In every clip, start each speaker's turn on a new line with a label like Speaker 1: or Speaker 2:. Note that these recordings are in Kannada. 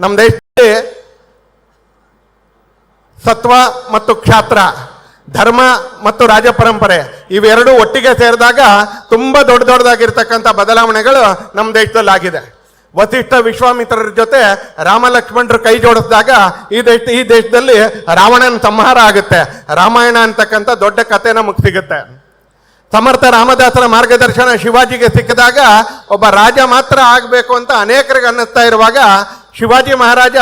Speaker 1: ನಮ್ಮ ದೇಶದಲ್ಲಿ ಸತ್ವ ಮತ್ತು ಕ್ಷಾತ್ರ ಧರ್ಮ ಮತ್ತು ರಾಜ ಪರಂಪರೆ ಇವೆರಡು ಒಟ್ಟಿಗೆ ಸೇರಿದಾಗ ತುಂಬ ದೊಡ್ಡ ದೊಡ್ಡದಾಗಿರ್ತಕ್ಕಂಥ ಬದಲಾವಣೆಗಳು ನಮ್ಮ ದೇಶದಲ್ಲಿ ಆಗಿದೆ ವಸಿಷ್ಠ ವಿಶ್ವಾಮಿತ್ರರ ಜೊತೆ ರಾಮ ಲಕ್ಷ್ಮಣರು ಕೈ ಜೋಡಿಸಿದಾಗ ಈ ದೇಶ, ಈ ದೇಶದಲ್ಲಿ ರಾವಣನ ಸಂಹಾರ ಆಗುತ್ತೆ. ರಾಮಾಯಣ ಅಂತಕ್ಕಂಥ ದೊಡ್ಡ ಕಥೆ ನಮಗೆ ಸಿಗುತ್ತೆ ಸಮರ್ಥ ರಾಮದಾಸರ ಮಾರ್ಗದರ್ಶನ ಶಿವಾಜಿಗೆ ಸಿಕ್ಕಿದಾಗ ಒಬ್ಬ ರಾಜ ಮಾತ್ರ ಆಗಬೇಕು ಅಂತ ಅನೇಕರಿಗೆ ಅನ್ನಿಸ್ತಾ ಇರುವಾಗ ಶಿವಾಜಿ ಮಹಾರಾಜ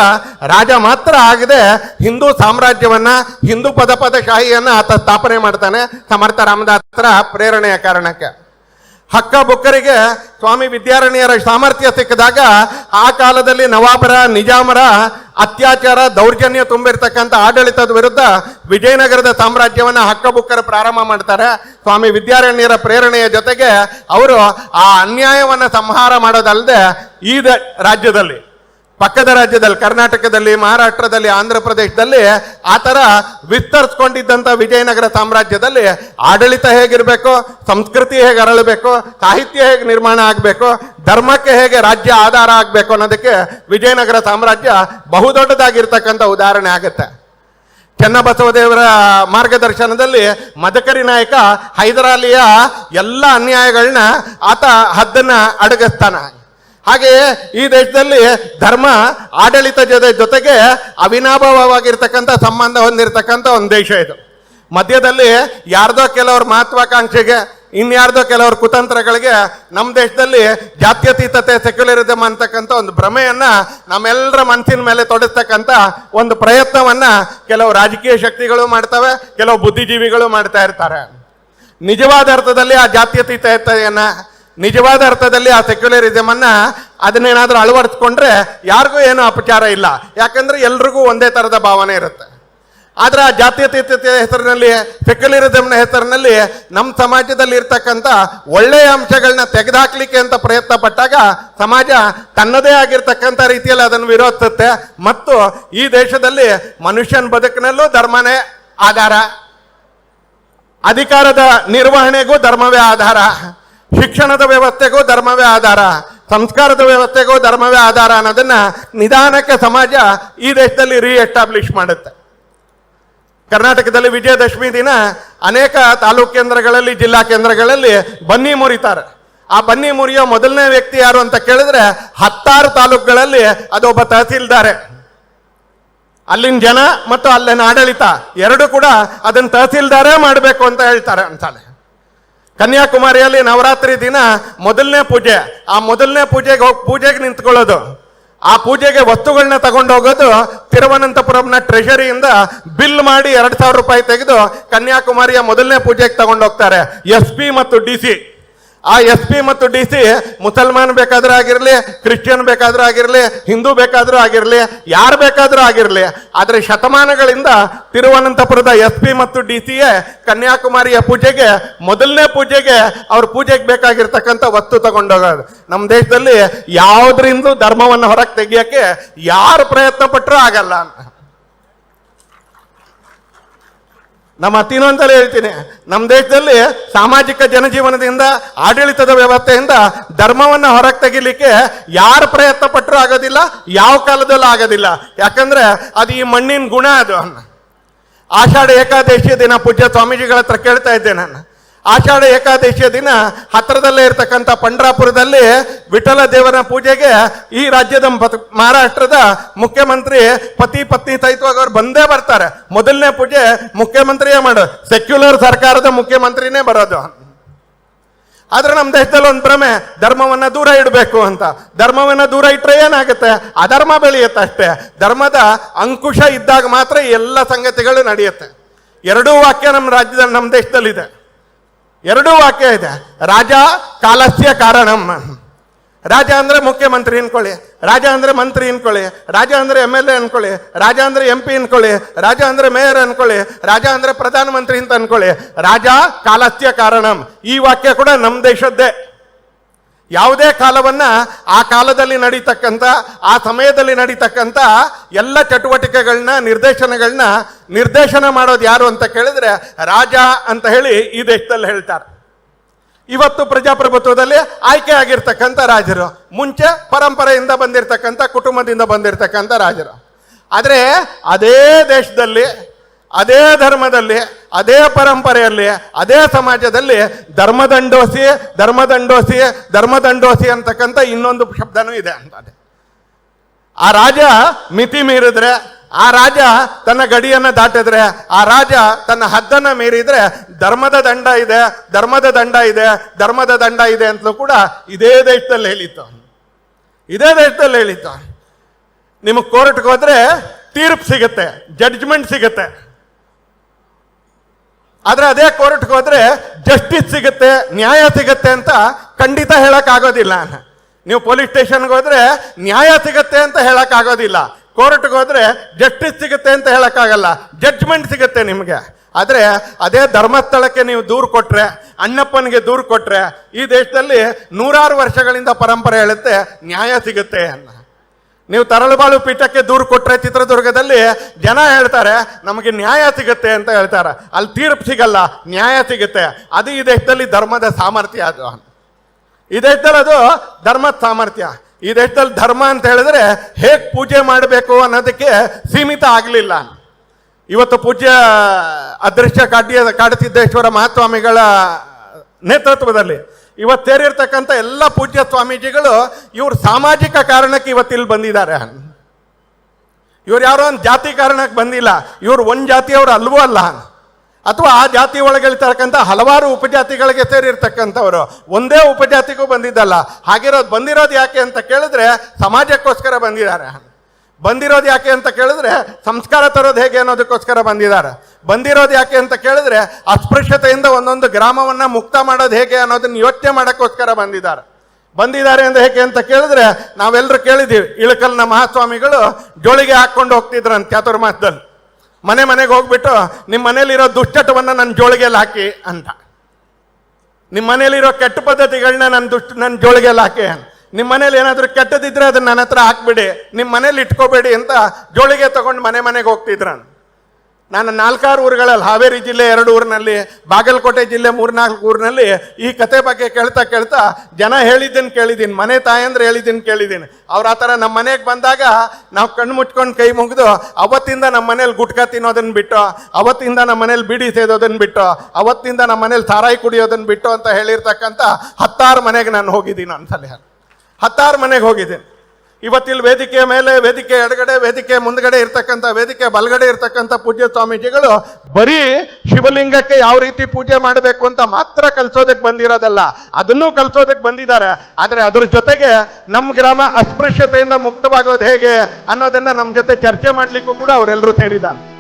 Speaker 1: ರಾಜ ಮಾತ್ರ ಆಗದೆ ಹಿಂದೂ ಸಾಮ್ರಾಜ್ಯವನ್ನ, ಹಿಂದೂ ಪದ ಪದಶಾಹಿಯನ್ನ ಆತ ಸ್ಥಾಪನೆ ಮಾಡ್ತಾನೆ ಸಮರ್ಥ ರಾಮದಾಸರ ಪ್ರೇರಣೆಯ ಕಾರಣಕ್ಕೆ. ಹಕ್ಕ ಬುಕ್ಕರಿಗೆ ಸ್ವಾಮಿ ವಿದ್ಯಾರಣ್ಯರ ಸಾಮರ್ಥ್ಯ ಸಿಕ್ಕಿದಾಗ ಆ ಕಾಲದಲ್ಲಿ ನವಾಬರ, ನಿಜಾಮರ ಅತ್ಯಾಚಾರ, ದೌರ್ಜನ್ಯ ತುಂಬಿರ್ತಕ್ಕಂಥ ಆಡಳಿತದ ವಿರುದ್ಧ ವಿಜಯನಗರದ ಸಾಮ್ರಾಜ್ಯವನ್ನ ಹಕ್ಕ ಬುಕ್ಕರು ಪ್ರಾರಂಭ ಮಾಡ್ತಾರೆ. ಸ್ವಾಮಿ ವಿದ್ಯಾರಣ್ಯರ ಪ್ರೇರಣೆಯ ಜೊತೆಗೆ ಅವರು ಆ ಅನ್ಯಾಯವನ್ನ ಸಂಹಾರ ಮಾಡೋದಲ್ಲದೆ ಈ ರಾಜ್ಯದಲ್ಲಿ ಪಕ್ಕದ ರಾಜ್ಯದಲ್ಲಿ, ಕರ್ನಾಟಕದಲ್ಲಿ, ಮಹಾರಾಷ್ಟ್ರದಲ್ಲಿ ಆಂಧ್ರ ಪ್ರದೇಶದಲ್ಲಿ ಆ ಥರ ವಿಸ್ತರಿಸ್ಕೊಂಡಿದ್ದಂಥ ವಿಜಯನಗರ ಸಾಮ್ರಾಜ್ಯದಲ್ಲಿ ಆಡಳಿತ ಹೇಗಿರಬೇಕು, ಸಂಸ್ಕೃತಿ ಹೇಗೆ ಅರಳಬೇಕು, ಸಾಹಿತ್ಯ ಹೇಗೆ ನಿರ್ಮಾಣ ಆಗಬೇಕು, ಧರ್ಮಕ್ಕೆ ಹೇಗೆ ರಾಜ್ಯ ಆಧಾರ ಆಗಬೇಕು ಅನ್ನೋದಕ್ಕೆ ವಿಜಯನಗರ ಸಾಮ್ರಾಜ್ಯ ಬಹುದೊಡ್ಡದಾಗಿರ್ತಕ್ಕಂಥ ಉದಾಹರಣೆ ಆಗುತ್ತೆ. ಚೆನ್ನಬಸವದೇವರ ಮಾರ್ಗದರ್ಶನದಲ್ಲಿ ಮದಕರಿ ನಾಯಕ ಹೈದರಾಲಿಯ ಎಲ್ಲ ಅನ್ಯಾಯಗಳನ್ನ ಆತ ಹದ್ದನ್ನು ಅಡಗಿಸ್ತಾನ. ಹಾಗೆಯೇ ಈ ದೇಶದಲ್ಲಿ ಧರ್ಮ, ಆಡಳಿತ ಜೊತೆ ಜೊತೆಗೆ ಅವಿನಾಭಾವವಾಗಿರ್ತಕ್ಕಂಥ ಸಂಬಂಧ ಹೊಂದಿರತಕ್ಕಂಥ ಒಂದು ದೇಶ ಇದು. ಮಧ್ಯದಲ್ಲಿ ಯಾರ್ದೋ ಕೆಲವರು ಮಹತ್ವಾಕಾಂಕ್ಷೆಗೆ, ಇನ್ಯಾರ್ದೋ ಕೆಲವ್ರ ಕುತಂತ್ರಗಳಿಗೆ ನಮ್ಮ ದೇಶದಲ್ಲಿ ಜಾತ್ಯತೀತತೆ ಸೆಕ್ಯುಲರಿಸಮ್ ಅಂತಕ್ಕಂಥ ಒಂದು ಭ್ರಮೆಯನ್ನ ನಮ್ಮೆಲ್ಲರ ಮನಸ್ಸಿನ ಮೇಲೆ ತೊಡಸ್ತಕ್ಕಂಥ ಒಂದು ಪ್ರಯತ್ನವನ್ನ ಕೆಲವು ರಾಜಕೀಯ ಶಕ್ತಿಗಳು ಮಾಡ್ತವೆ, ಕೆಲವು ಬುದ್ಧಿಜೀವಿಗಳು ಮಾಡ್ತಾ ಇರ್ತಾರೆ. ನಿಜವಾದ ಅರ್ಥದಲ್ಲಿ ಆ ಜಾತ್ಯತೀತತೆಯನ್ನ ನಿಜವಾದ ಅರ್ಥದಲ್ಲಿ ಆ ಸೆಕ್ಯುಲರಿಸಮ್ ಅನ್ನ ಅದನ್ನೇನಾದ್ರೂ ಅಳವಡಿಸ್ಕೊಂಡ್ರೆ ಯಾರಿಗೂ ಏನು ಅಪಚಾರ ಇಲ್ಲ. ಯಾಕಂದ್ರೆ ಎಲ್ರಿಗೂ ಒಂದೇ ತರದ ಭಾವನೆ ಇರುತ್ತೆ. ಆದ್ರೆ ಆ ಜಾತ್ಯತೀತತೆಯ ಹೆಸರಿನಲ್ಲಿ ಸೆಕ್ಯುಲರಿಸಮ್ನ ಹೆಸರಿನಲ್ಲಿ ನಮ್ಮ ಸಮಾಜದಲ್ಲಿ ಇರ್ತಕ್ಕಂಥ ಒಳ್ಳೆಯ ಅಂಶಗಳನ್ನ ತೆಗೆದುಹಾಕ್ಲಿಕ್ಕೆ ಅಂತ ಪ್ರಯತ್ನ ಪಟ್ಟಾಗ ಸಮಾಜ ತನ್ನದೇ ಆಗಿರ್ತಕ್ಕಂಥ ರೀತಿಯಲ್ಲಿ ಅದನ್ನು ವಿರೋಧಿಸುತ್ತೆ. ಮತ್ತು ಈ ದೇಶದಲ್ಲಿ ಮನುಷ್ಯನ ಬದುಕಿನಲ್ಲೂ ಧರ್ಮನೇ ಆಧಾರ. ಅಧಿಕಾರದ ನಿರ್ವಹಣೆಗೂ ಧರ್ಮವೇ ಆಧಾರ. ಶಿಕ್ಷಣದ ವ್ಯವಸ್ಥೆಗೂ ಧರ್ಮವೇ ಆಧಾರ, ಸಂಸ್ಕಾರದ ವ್ಯವಸ್ಥೆಗೂ ಧರ್ಮವೇ ಆಧಾರ ಅನ್ನೋದನ್ನ ನಿಧಾನಕ್ಕೆ ಸಮಾಜ ಈ ದೇಶದಲ್ಲಿ ರೀ ಎಸ್ಟಾಬ್ಲಿಷ್ ಮಾಡುತ್ತೆ. ಕರ್ನಾಟಕದಲ್ಲಿ ವಿಜಯದಶಮಿ ದಿನ ಅನೇಕ ತಾಲೂಕು ಕೇಂದ್ರಗಳಲ್ಲಿ, ಜಿಲ್ಲಾ ಕೇಂದ್ರಗಳಲ್ಲಿ ಬನ್ನಿ ಮುರಿತಾರೆ. ಆ ಬನ್ನಿ ಮುರಿಯೋ ಮೊದಲನೇ ವ್ಯಕ್ತಿ ಯಾರು ಅಂತ ಕೇಳಿದ್ರೆ ಹತ್ತಾರು ತಾಲೂಕುಗಳಲ್ಲಿ ಅದೊಬ್ಬ ತಹಸೀಲ್ದಾರೆ. ಅಲ್ಲಿನ ಜನ ಮತ್ತು ಅಲ್ಲಿನ ಆಡಳಿತ, ಎರಡು ಕೂಡ ಅದನ್ನ ತಹಸೀಲ್ದಾರೇ ಮಾಡಬೇಕು ಅಂತ ಹೇಳ್ತಾರೆ ಅಂತಾನೆ ಕನ್ಯಾಕುಮಾರಿಯಲ್ಲಿ ನವರಾತ್ರಿ ದಿನ ಮೊದಲನೇ ಪೂಜೆ. ಆ ಮೊದಲನೇ ಪೂಜೆಗೆ ಹೋಗಿ ಪೂಜೆಗೆ ನಿಂತ್ಕೊಳ್ಳೋದು. ಆ ಪೂಜೆಗೆ ವಸ್ತುಗಳನ್ನ ತಗೊಂಡೋಗೋದು ತಿರುವನಂತಪುರಂನ ಟ್ರೆಷರಿಯಿಂದ ಬಿಲ್ ಮಾಡಿ ಎರಡ್ ಸಾವಿರ ರೂಪಾಯಿ ತೆಗೆದು ಕನ್ಯಾಕುಮಾರಿಯ ಮೊದಲನೇ ಪೂಜೆಗೆ ತಗೊಂಡೋಗ್ತಾರೆ ಎಸ್ ಪಿ ಮತ್ತು ಡಿ ಸಿ. ಆ ಎಸ್ ಪಿ ಮತ್ತು ಡಿ ಸಿ ಮುಸಲ್ಮಾನ್ ಬೇಕಾದ್ರೂ ಆಗಿರಲಿ, ಕ್ರಿಶ್ಚಿಯನ್ ಬೇಕಾದ್ರೂ ಆಗಿರಲಿ, ಹಿಂದೂ ಬೇಕಾದ್ರೂ ಆಗಿರಲಿ, ಯಾರು ಬೇಕಾದ್ರೂ ಆಗಿರಲಿ, ಆದರೆ ಶತಮಾನಗಳಿಂದ ತಿರುವನಂತಪುರದ ಎಸ್ ಪಿ ಮತ್ತು ಡಿ ಸಿ ಕನ್ಯಾಕುಮಾರಿಯ ಪೂಜೆಗೆ ಮೊದಲನೇ ಪೂಜೆಗೆ ಅವ್ರ ಪೂಜೆಗೆ ಬೇಕಾಗಿರ್ತಕ್ಕಂಥ ವಸ್ತು ತಗೊಂಡೋಗೋದು. ನಮ್ಮ ದೇಶದಲ್ಲಿ ಯಾವುದರಿಂದ ಧರ್ಮವನ್ನು ಹೊರಗೆ ತೆಗಿಯಕ್ಕೆ ಯಾರು ಪ್ರಯತ್ನ ಪಟ್ಟರೂ ಆಗಲ್ಲ ನಮ್ಮ ಅಂತಲೇ ಹೇಳ್ತೀನಿ. ನಮ್ಮ ದೇಶದಲ್ಲಿ ಸಾಮಾಜಿಕ ಜನಜೀವನದಿಂದ, ಆಡಳಿತದ ವ್ಯವಸ್ಥೆಯಿಂದ ಧರ್ಮವನ್ನು ಹೊರಗೆ ತೆಗಿಲಿಕ್ಕೆ ಯಾರು ಪ್ರಯತ್ನ ಪಟ್ಟರೂ ಆಗೋದಿಲ್ಲ, ಯಾವ ಕಾಲದಲ್ಲೂ ಆಗೋದಿಲ್ಲ. ಯಾಕಂದ್ರೆ ಅದು ಈ ಮಣ್ಣಿನ ಗುಣ ಅದು. ಆಷಾಢ ಏಕಾದಶಿ ದಿನ ಪೂಜ್ಯ ಸ್ವಾಮೀಜಿಗಳ ಹತ್ರ ಕೇಳ್ತಾ ಇದ್ದೆ ನಾನು. ಆಷಾಢ ಏಕಾದಶಿಯ ದಿನ ಹತ್ತಿರದಲ್ಲೇ ಇರತಕ್ಕಂಥ ಪಂಡ್ರಾಪುರದಲ್ಲಿ ವಿಠಲ ದೇವರ ಪೂಜೆಗೆ ಈ ರಾಜ್ಯದ ಮಹಾರಾಷ್ಟ್ರದ ಮುಖ್ಯಮಂತ್ರಿ ಪತಿ ಪತ್ನಿ ಸಹಿತವಾಗಿ ಅವ್ರು ಬಂದೇ ಬರ್ತಾರೆ. ಮೊದಲನೇ ಪೂಜೆ ಮುಖ್ಯಮಂತ್ರಿಯೇ ಮಾಡೋದು. ಸೆಕ್ಯುಲರ್ ಸರ್ಕಾರದ ಮುಖ್ಯಮಂತ್ರಿನೇ ಬರೋದು. ಆದ್ರೆ ನಮ್ಮ ದೇಶದಲ್ಲಿ ಒಂದು ಭ್ರಮೆ, ಧರ್ಮವನ್ನ ದೂರ ಇಡಬೇಕು ಅಂತ. ಧರ್ಮವನ್ನ ದೂರ ಇಟ್ಟರೆ ಏನಾಗುತ್ತೆ? ಅಧರ್ಮ ಬೆಳೆಯುತ್ತೆ ಅಷ್ಟೇ. ಧರ್ಮದ ಅಂಕುಶ ಇದ್ದಾಗ ಮಾತ್ರ ಎಲ್ಲ ಸಂಗತಿಗಳು ನಡೆಯುತ್ತೆ. ಎರಡೂ ವಾಕ್ಯ ನಮ್ಮ ರಾಜ್ಯದಲ್ಲಿ, ನಮ್ಮ ದೇಶದಲ್ಲಿದೆ. ಎರಡೂ ವಾಕ್ಯ ಇದೆ. ರಾಜ ಕಾಲಸ್ಯ ಕಾರಣಂ. ರಾಜ ಅಂದ್ರೆ ಮುಖ್ಯಮಂತ್ರಿ ಅನ್ಕೊಳ್ಳಿ. ರಾಜ ಅಂದ್ರೆ ಮಂತ್ರಿ ಅನ್ಕೊಳ್ಳಿ. ರಾಜ ಅಂದ್ರೆ ಎಂ ಎಲ್ ಎ ಅನ್ಕೊಳ್ಳಿ. ರಾಜ ಅಂದ್ರೆ ಎಂ ಪಿ ಅನ್ಕೊಳ್ಳಿ. ರಾಜ ಅಂದ್ರೆ ಮೇಯರ್ ಅನ್ಕೊಳ್ಳಿ. ರಾಜ ಅಂದ್ರೆ ಪ್ರಧಾನಮಂತ್ರಿ ಅಂತ ಅನ್ಕೊಳ್ಳಿ. ರಾಜ ಕಾಲಸ್ಯ ಕಾರಣಂ. ಈ ವಾಕ್ಯ ಕೂಡ ನಮ್ಮ ದೇಶದ್ದೇ. ಯಾವುದೇ ಕಾಲವನ್ನ ಆ ಕಾಲದಲ್ಲಿ ನಡೀತಕ್ಕಂಥ ಆ ಸಮಯದಲ್ಲಿ ನಡೀತಕ್ಕಂಥ ಎಲ್ಲ ಚಟುವಟಿಕೆಗಳನ್ನ, ನಿರ್ದೇಶನಗಳನ್ನ ನಿರ್ದೇಶನ ಮಾಡೋದು ಯಾರು ಅಂತ ಕೇಳಿದ್ರೆ ರಾಜ ಅಂತ ಹೇಳಿ ಈ ದೇಶದಲ್ಲಿ ಹೇಳ್ತಾರೆ. ಇವತ್ತು ಪ್ರಜಾಪ್ರಭುತ್ವದಲ್ಲಿ ಆಯ್ಕೆ ಆಗಿರ್ತಕ್ಕಂಥ ರಾಜರು, ಮುಂಚೆ ಪರಂಪರೆಯಿಂದ ಬಂದಿರತಕ್ಕಂಥ ಕುಟುಂಬದಿಂದ ಬಂದಿರತಕ್ಕಂಥ ರಾಜರು. ಆದರೆ ಅದೇ ದೇಶದಲ್ಲಿ ಅದೇ ಧರ್ಮದಲ್ಲಿ, ಅದೇ ಪರಂಪರೆಯಲ್ಲಿ, ಅದೇ ಸಮಾಜದಲ್ಲಿ ಧರ್ಮದಂಡೋಸಿ ಧರ್ಮದಂಡೋಸಿ ಧರ್ಮದಂಡೋಸಿ ಅಂತಕ್ಕಂಥ ಇನ್ನೊಂದು ಶಬ್ದನೂ ಇದೆ ಅಂತಾರೆ ಆ ರಾಜ ಮಿತಿ ಮೀರಿದ್ರೆ, ಆ ರಾಜ ತನ್ನ ಗಡಿಯನ್ನು ದಾಟಿದ್ರೆ, ಆ ರಾಜ ತನ್ನ ಹದ್ದನ್ನ ಮೀರಿದ್ರೆ ಧರ್ಮದ ದಂಡ ಇದೆ, ಧರ್ಮದ ದಂಡ ಇದೆ, ಧರ್ಮದ ದಂಡ ಇದೆ ಅಂತಲೂ ಕೂಡ ಇದೇ ದೇಶದಲ್ಲಿ ಹೇಳಿತ್ತು. ಇದೇ ದೇಶದಲ್ಲಿ ಹೇಳಿತ್ತು. ನಿಮಗೆ ಕೋರ್ಟ್ಗೆ ಹೋದ್ರೆ ತೀರ್ಪು ಸಿಗುತ್ತೆ ಜಡ್ಜ್ಮೆಂಟ್ ಸಿಗುತ್ತೆ. ಆದ್ರೆ ಅದೇ ಕೋರ್ಟ್ಗೆ ಹೋದ್ರೆ ಜಸ್ಟಿಸ್ ಸಿಗುತ್ತೆ, ನ್ಯಾಯ ಸಿಗುತ್ತೆ ಅಂತ ಖಂಡಿತ ಹೇಳೋಕ್ಕಾಗೋದಿಲ್ಲ. ನೀವು ಪೊಲೀಸ್ ಸ್ಟೇಷನ್ಗೆ ಹೋದ್ರೆ ನ್ಯಾಯ ಸಿಗುತ್ತೆ ಅಂತ ಹೇಳೋಕ್ಕಾಗೋದಿಲ್ಲ. ಕೋರ್ಟ್ಗೆ ಹೋದ್ರೆ ಜಸ್ಟಿಸ್ ಸಿಗುತ್ತೆ ಅಂತ ಹೇಳೋಕ್ಕಾಗಲ್ಲ. ಜಡ್ಜ್ಮೆಂಟ್ ಸಿಗುತ್ತೆ ನಿಮಗೆ. ಆದರೆ ಅದೇ ಧರ್ಮಸ್ಥಳಕ್ಕೆ ನೀವು ದೂರು ಕೊಟ್ಟರೆ ಅಣ್ಣಪ್ಪನಿಗೆ ದೂರು ಕೊಟ್ಟರೆ ಈ ದೇಶದಲ್ಲಿ ನೂರಾರು ವರ್ಷಗಳಿಂದ ಪರಂಪರೆ ಹೇಳುತ್ತೆ, ನ್ಯಾಯ ಸಿಗುತ್ತೆ ಅನ್ನ ನೀವು ತರಳುಬಾಳು ಪೀಠಕ್ಕೆ ದೂರು ಕೊಟ್ಟರೆ ಚಿತ್ರದುರ್ಗದಲ್ಲಿ ಜನ ಹೇಳ್ತಾರೆ, ನಮಗೆ ನ್ಯಾಯ ಸಿಗುತ್ತೆ ಅಂತ ಹೇಳ್ತಾರೆ. ಅಲ್ಲಿ ತೀರ್ಪು ಸಿಗಲ್ಲ, ನ್ಯಾಯ ಸಿಗುತ್ತೆ. ಅದು ಈ ದೇಶದಲ್ಲಿ ಧರ್ಮದ ಸಾಮರ್ಥ್ಯ ಅದು. ಈ ದೇಶದಲ್ಲಿ ಅದು ಧರ್ಮದ ಸಾಮರ್ಥ್ಯ. ಈ ದೇಶದಲ್ಲಿ ಧರ್ಮ ಅಂತ ಹೇಳಿದ್ರೆ ಹೇಗೆ ಪೂಜೆ ಮಾಡಬೇಕು ಅನ್ನೋದಕ್ಕೆ ಸೀಮಿತ ಆಗಲಿಲ್ಲ. ಇವತ್ತು ಪೂಜ್ಯ ಅದೃಶ್ಯ ಕಾಡ್ಯ ಕಾಡಸಿದ್ದೇಶ್ವರ ಮಹಾಸ್ವಾಮಿಗಳ ನೇತೃತ್ವದಲ್ಲಿ ಇವತ್ತು ಸೇರಿರ್ತಕ್ಕಂಥ ಎಲ್ಲ ಪೂಜ್ಯ ಸ್ವಾಮೀಜಿಗಳು ಇವರು ಸಾಮಾಜಿಕ ಕಾರಣಕ್ಕೆ ಇವತ್ತಿಲ್ಲಿ ಬಂದಿದ್ದಾರೆ. ಇವ್ರು ಯಾರೋ ಒಂದು ಜಾತಿ ಕಾರಣಕ್ಕೆ ಬಂದಿಲ್ಲ. ಇವ್ರು ಒಂದು ಜಾತಿಯವರು ಅಲ್ವೂ ಅಲ್ಲ. ಅಥವಾ ಆ ಜಾತಿ ಒಳಗಿರ್ತಕ್ಕಂಥ ಹಲವಾರು ಉಪಜಾತಿಗಳಿಗೆ ಸೇರಿರ್ತಕ್ಕಂಥವರು ಒಂದೇ ಉಪಜಾತಿಗೂ ಬಂದಿದ್ದಲ್ಲ. ಹಾಗಿರೋದು ಬಂದಿರೋದು ಯಾಕೆ ಅಂತ ಕೇಳಿದ್ರೆ ಸಮಾಜಕ್ಕೋಸ್ಕರ ಬಂದಿದ್ದಾರೆ. ಬಂದಿರೋದು ಯಾಕೆ ಅಂತ ಕೇಳಿದ್ರೆ ಸಂಸ್ಕಾರ ತರೋದು ಹೇಗೆ ಅನ್ನೋದಕ್ಕೋಸ್ಕರ ಬಂದಿದ್ದಾರೆ. ಬಂದಿರೋದು ಯಾಕೆ ಅಂತ ಕೇಳಿದ್ರೆ ಅಸ್ಪೃಶ್ಯತೆಯಿಂದ ಒಂದೊಂದು ಗ್ರಾಮವನ್ನ ಮುಕ್ತ ಮಾಡೋದು ಹೇಗೆ ಅನ್ನೋದನ್ನ ಯೋಚನೆ ಮಾಡೋಕ್ಕೋಸ್ಕರ ಬಂದಿದ್ದಾರೆ. ಬಂದಿದ್ದಾರೆ ಅಂದ್ರೆ ಹೇಗೆ ಅಂತ ಕೇಳಿದ್ರೆ ನಾವೆಲ್ಲರೂ ಕೇಳಿದ್ದೀವಿ. ಇಳಕಲ್ನ ಮಹಾಸ್ವಾಮಿಗಳು ಜೋಳಿಗೆ ಹಾಕೊಂಡು ಅಂತ ಚಾತುರ್ಮಾಸದಲ್ಲಿ. ಮನೆ ಮನೆಗೆ ಹೋಗ್ಬಿಟ್ಟು ನಿಮ್ಮ ಮನೇಲಿರೋ ದುಶ್ಚಟವನ್ನ ನನ್ನ ಜೋಳಿಗೆಯಲ್ಲಿ ಹಾಕಿ ಅಂತ. ನಿಮ್ಮ ಮನೇಲಿರೋ ಕೆಟ್ಟ ಪದ್ಧತಿಗಳನ್ನ ನನ್ನ ದುಷ್ಟ ನನ್ನ ಜೋಳಿಗೆಯಲ್ಲಿ ಹಾಕಿ ಅಂತ. ನಿಮ್ಮ ಮನೇಲಿ ಏನಾದರೂ ಕೆಟ್ಟದಿದ್ರೆ ಅದನ್ನ ನನ್ನ ಹತ್ರ ಹಾಕ್ಬಿಡಿ. ನಿಮ್ಮ ಮನೇಲಿ ಇಟ್ಕೋಬೇಡಿ ಅಂತ ಜೋಳಿಗೆ ತಗೊಂಡು ಮನೆ ಮನೆಗೆ ಹೋಗ್ತಿದ್ರ ನಾನು ನಾಲ್ಕಾರು ಊರುಗಳಲ್ಲಿ, ಹಾವೇರಿ ಜಿಲ್ಲೆ ಎರಡು ಊರಿನಲ್ಲಿ, ಬಾಗಲಕೋಟೆ ಜಿಲ್ಲೆ ಮೂರ್ನಾಲ್ಕು ಊರಿನಲ್ಲಿ ಈ ಕತೆ ಬಗ್ಗೆ ಕೇಳ್ತಾ ಕೇಳ್ತಾ ಜನ ಹೇಳಿದ್ದೀನಿ ಕೇಳಿದ್ದೀನಿ ಮನೆ ತಾಯಂದ್ರೆ ಹೇಳಿದ್ದೀನಿ ಕೇಳಿದ್ದೀನಿ ಅವ್ರು ಆ ಥರ ನಮ್ಮ ಮನೆಗೆ ಬಂದಾಗ ನಾವು ಕಣ್ಣು ಮುಚ್ಕೊಂಡು ಕೈ ಮುಗಿದು ಅವತ್ತಿಂದ ನಮ್ಮ ಮನೇಲಿ ಗುಟ್ಕಾ ತಿನ್ನೋದನ್ನು ಬಿಟ್ಟು, ಅವತ್ತಿಂದ ನಮ್ಮ ಮನೇಲಿ ಬಿಡಿ ಸೇದೋದನ್ನು ಬಿಟ್ಟು, ಅವತ್ತಿಂದ ನಮ್ಮ ಮನೇಲಿ ಸಾರಾಯಿ ಕುಡಿಯೋದನ್ನು ಬಿಟ್ಟು ಅಂತ ಹೇಳಿರ್ತಕ್ಕಂಥ ಹತ್ತಾರು ಮನೆಗೆ ನಾನು ಹೋಗಿದ್ದೀನಿ ಒಂದ್ಸಲ ಹತ್ತಾರು ಮನೆಗೆ ಹೋಗಿದ್ದೀನಿ ಇವತ್ತಿಲ್ಲಿ ವೇದಿಕೆ ಮೇಲೆ, ವೇದಿಕೆ ಎಡಗಡೆ, ವೇದಿಕೆ ಮುಂದ್ಗಡೆ ಇರ್ತಕ್ಕಂಥ, ವೇದಿಕೆ ಬಲಗಡೆ ಇರ್ತಕ್ಕಂಥ ಪೂಜ್ಯ ಸ್ವಾಮೀಜಿಗಳು ಬರೀ ಶಿವಲಿಂಗಕ್ಕೆ ಯಾವ ರೀತಿ ಪೂಜೆ ಮಾಡಬೇಕು ಅಂತ ಮಾತ್ರ ಕಲ್ಸೋದಕ್ಕೆ ಬಂದಿರೋದಲ್ಲ. ಅದನ್ನೂ ಕಲ್ಸೋದಕ್ಕೆ ಬಂದಿದ್ದಾರೆ. ಆದರೆ ಅದ್ರ ಜೊತೆಗೆ ನಮ್ಮ ಗ್ರಾಮ ಅಸ್ಪೃಶ್ಯತೆಯಿಂದ ಮುಕ್ತವಾಗೋದು ಹೇಗೆ ಅನ್ನೋದನ್ನ ನಮ್ಮ ಜೊತೆ ಚರ್ಚೆ ಮಾಡಲಿಕ್ಕೂ ಕೂಡ ಅವರೆಲ್ಲರೂ ಸೇರಿದ್ದಾರೆ.